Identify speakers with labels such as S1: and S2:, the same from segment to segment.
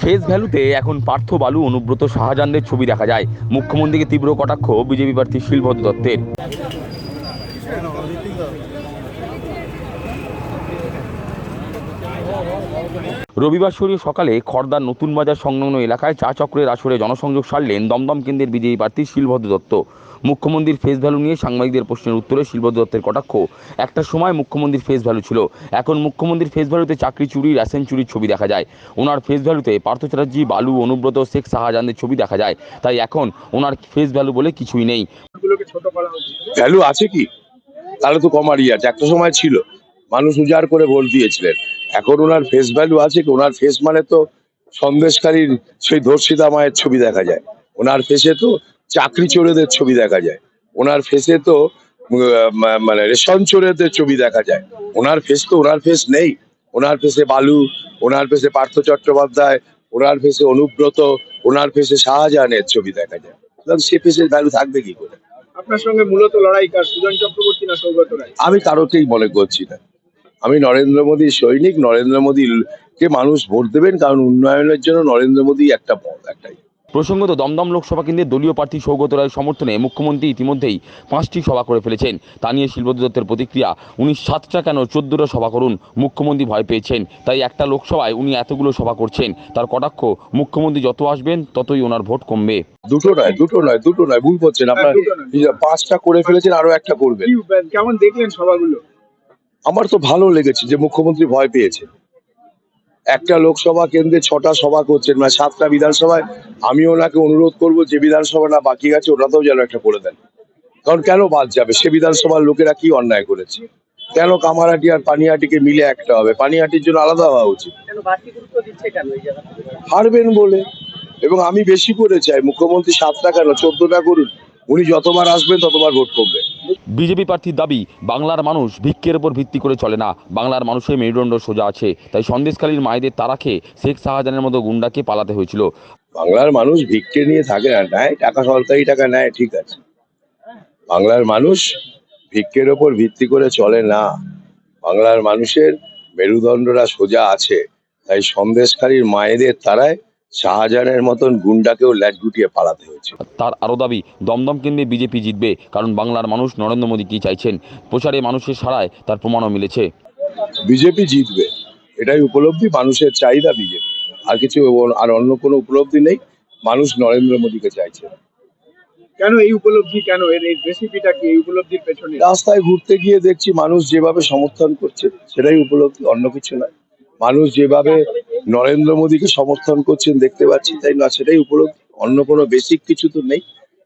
S1: Face ভ্যালুতে এখন পার্থ বালু, অনুব্রত শাহজাহানদের ছবি দেখা যায়। মুখ্যমন্ত্রীকে তীব্র কটাক্ষ, বিজেপি প্রার্থী শিলভদ্র দত্তের। রবিবার শরীর সকালে খড়দার নতুন বাজার সংলগ্ন এলাকায় চা চক্রের আসরে জনসংযোগ সারলেন দমদম কেন্দ্রের বিজেপি প্রার্থী শিলভদ্র দত্ত। মুখ্যমন্ত্রীর ফেস ভ্যালু নিয়ে সাংবাদিকদের প্রশ্নের উত্তরে শিলভদ্র দত্তের কটাক্ষ। একটা সময় মুখ্যমন্ত্রীর ফেস ভ্যালু ছিল। এখন মুখ্যমন্ত্রীর ফেস ভ্যালুতে চাকরি চুরি রেশন চুরির ছবি দেখা যায়। ওনার ফেস ভ্যালুতে পার্থ চ্যাটার্জি বালু অনুব্রত শেখ শাহজাহানদের ছবি দেখা যায়। তাই এখন ওনার ফেস ভ্যালু বলে কিছুই নেই।
S2: গুলোকে ছোট করা হচ্ছে।
S3: ভ্যালু আছে কি? তাহলে তো কমারই আছে। একটা সময় ছিল। মানুষ উজাড় করে ভোট দিয়েছিলেন। এখন ওনার ফেস ভ্যালু আছে কি ওনার ফেস মানে তো সন্দেশকারীর সেই ধর্ষিতা মায়ের ছবি দেখা যায় ওনার ফেসে তো চাকরি চোরেদের ছবি দেখা যায় ওনার ফেসে তো মানে রেশন চোরেদের ছবি দেখা যায় ওনার ফেস তো ওনার ফেস নেই ওনার ফেসে বালু ওনার ফেসে পার্থ চট্টোপাধ্যায় ওনার ফেসে অনুব্রত ওনার ফেসে শাহজাহানের ছবি দেখা যায় সে ফেসের ভ্যালু থাকবে কি করে
S2: আপনার সঙ্গে মূলত লড়াই কার সুজন চক্রবর্তী না সৌগত রায়
S3: আমি কারোকেই মনে করছি না আমি নরেন্দ্র মোদীর সৈনিক নরেন্দ্র মোদীকে মানুষ ভোট দেবেন কারণ উন্নয়নের জন্য নরেন্দ্র মোদী একটা পথ একটাই।
S1: প্রসঙ্গত দমদম লোকসভা কেন্দ্রের দলীয় প্রার্থী সৌগত রায়ের সমর্থনে মুখ্যমন্ত্রী ইতিমধ্যেই পাঁচটি সভা করে ফেলেছেন। তা নিয়ে শিলভদ্র দত্তের প্রতিক্রিয়া উনি সাতটা কেন চোদ্দটা সভা করুন মুখ্যমন্ত্রী ভয় পেয়েছেন। তাই একটা লোকসভায় উনি এতগুলো সভা করছেন। তার কটাক্ষ মুখ্যমন্ত্রী যত আসবেন ততই ওনার ভোট কমবে।
S3: দুটো নয় দুটো নয় দুটো নয় ভুল করছেন আপনার।
S2: দুটো নয়।
S3: এই যে পাঁচটা করে ফেলেছেন আরও একটা করবেন।
S2: কেমন দেখলেন সভাগুলো?
S3: আমার তো ভালো লেগেছে যে মুখ্যমন্ত্রী ভয় পেয়েছে। একটা লোকসভা কেন্দ্রে ছটা সভা করছেন মানে সাতটা বিধানসভায় আমি ওনাকে অনুরোধ করব যে বিধানসভা না বাকি আছে ওটাতেও যেন একটা করে দেন। কারণ কেন বাদ যাবে? সে বিধানসভার লোকেরা কি অন্যায় করেছে? কেন কামারহাটি আর পানিহাটিকে মিলে একটা হবে? পানিহাটির জন্য আলাদা হওয়া উচিত। হারবেন বলে। এবং আমি বেশি করে চাই মুখ্যমন্ত্রী সাতটা কেন? চোদ্দটা করুন। উনি যতবার আসবেন ততবার ভোট কমবে।
S1: বিজেপি প্রার্থীর দাবি, বাংলার মানুষ ভিক্ষের ওপর ভিত্তি করে চলে না। বাংলার মানুষের মেরুদণ্ড সোজা আছে। তাই সন্দেশকালীর মায়েদের তারা খেয়ে শেখ শাহজাহানের মতো গুন্ডাকে পালাতে হয়েছিল।
S3: বাংলার মানুষ ভিক্ষে নিয়ে থাকে না, নেয় টাকা, সরকারি টাকা নেয়, ঠিক আছে। বাংলার মানুষ ভিক্ষের ওপর ভিত্তি করে চলে না। বাংলার মানুষের মেরুদণ্ডরা সোজা আছে। তাই সন্দেশকারীর মায়েদের তারায় শাহজাহানের মতন গুন্ডাকেও ল্যাট গুটিয়ে পালাতে হয়েছে।
S1: তার আরও দাবি দমদম কেন্দ্রে বিজেপি জিতবে কারণ বাংলার মানুষ নরেন্দ্র মোদী কি চাইছেন? প্রচারে মানুষের সাড়ায় তার প্রমাণও মিলেছে।
S3: বিজেপি জিতবে এটাই উপলব্ধি মানুষের চাহিদা বিজেপি। আর কিছু আর অন্য কোনো উপলব্ধি নেই মানুষ নরেন্দ্র মোদীকে চাইছে।
S2: কেন এই উপলব্ধি কেন? এর এই রেসিপিটা কি? এই উপলব্ধির পেছনে?
S3: রাস্তায় ঘুরতে গিয়ে দেখছি মানুষ যেভাবে সমর্থন করছে সেটাই উপলব্ধি অন্য কিছু নয়। মানুষ যেভাবে নরেন্দ্র মোদীকে সমর্থন করছেন, দেখতে পাচ্ছি তাই না, সেটাই উপলব্ধি। অন্য কোনো বেসিক কিছু তো নেই।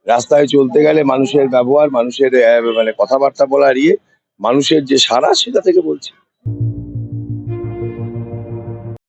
S3: রাস্তায় চলতে গেলে মানুষের ব্যবহার, মানুষের মানে কথাবার্তা বলার ইয়ে মানুষের যে সারা সেটা থেকে বলছি।